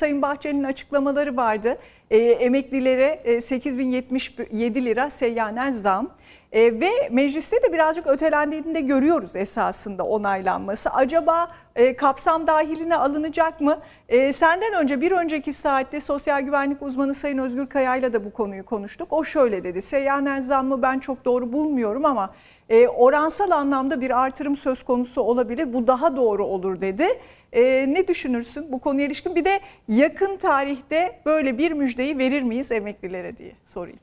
Sayın Bahçeli'nin açıklamaları vardı. E, emeklilere e, 8077 lira seyyanen zam. E, ve mecliste de birazcık ötelendiğini de görüyoruz esasında onaylanması. Acaba e, kapsam dahiline alınacak mı? E, senden önce bir önceki saatte sosyal güvenlik uzmanı Sayın Özgür Kaya'yla da bu konuyu konuştuk. O şöyle dedi. Seyyanen zammı ben çok doğru bulmuyorum ama e, oransal anlamda bir artırım söz konusu olabilir. Bu daha doğru olur dedi. E, ne düşünürsün bu konuya ilişkin? Bir de yakın tarihte böyle bir müjdeyi verir miyiz emeklilere diye sorayım.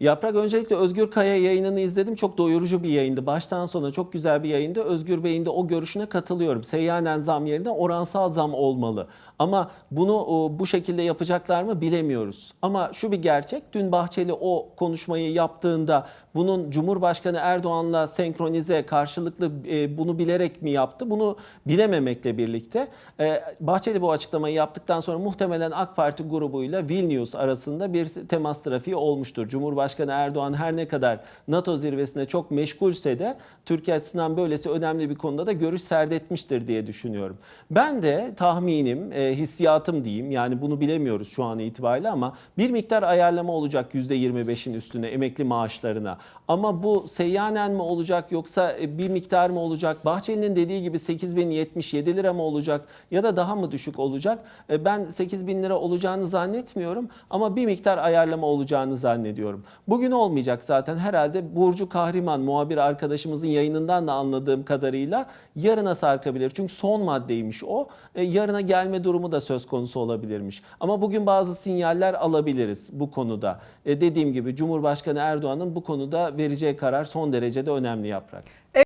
Yaprak öncelikle Özgür Kaya yayınını izledim. Çok doyurucu bir yayındı. Baştan sona çok güzel bir yayındı. Özgür Bey'in de o görüşüne katılıyorum. Seyyanen zam yerine oransal zam olmalı. Ama bunu o, bu şekilde yapacaklar mı bilemiyoruz. Ama şu bir gerçek. Dün Bahçeli o konuşmayı yaptığında bunun Cumhurbaşkanı Erdoğan'la senkronize karşılıklı e, bunu bilerek mi yaptı? Bunu bilememekle birlikte e, Bahçeli bu açıklamayı yaptıktan sonra muhtemelen AK Parti grubuyla Vilnius arasında bir temas trafiği olmuştur. Cumhurbaşkanı Erdoğan her ne kadar NATO zirvesine çok meşgulse de Türkiye açısından böylesi önemli bir konuda da görüş serdetmiştir diye düşünüyorum. Ben de tahminim, e, hissiyatım diyeyim yani bunu bilemiyoruz şu an itibariyle ama bir miktar ayarlama olacak %25'in üstüne emekli maaşlarına. Ama bu seyyanen mi olacak yoksa e, bir miktar mı olacak? Bahçeli'nin dediği gibi 8077 lira mı olacak ya da daha mı düşük olacak? E, Ben 8000 lira olacağını zannetmiyorum ama bir miktar ayarlama olacağını zannediyorum. Bugün olmayacak zaten herhalde Burcu Kahriman muhabir arkadaşımızın yayınından da anladığım kadarıyla yarına sarkabilir. Çünkü son maddeymiş o. E, Yarına gelme durumu da söz konusu olabilirmiş. Ama bugün bazı sinyaller alabiliriz bu konuda. E, Dediğim gibi Cumhurbaşkanı Erdoğan'ın bu konuda vereceği karar son derecede önemli yaprak.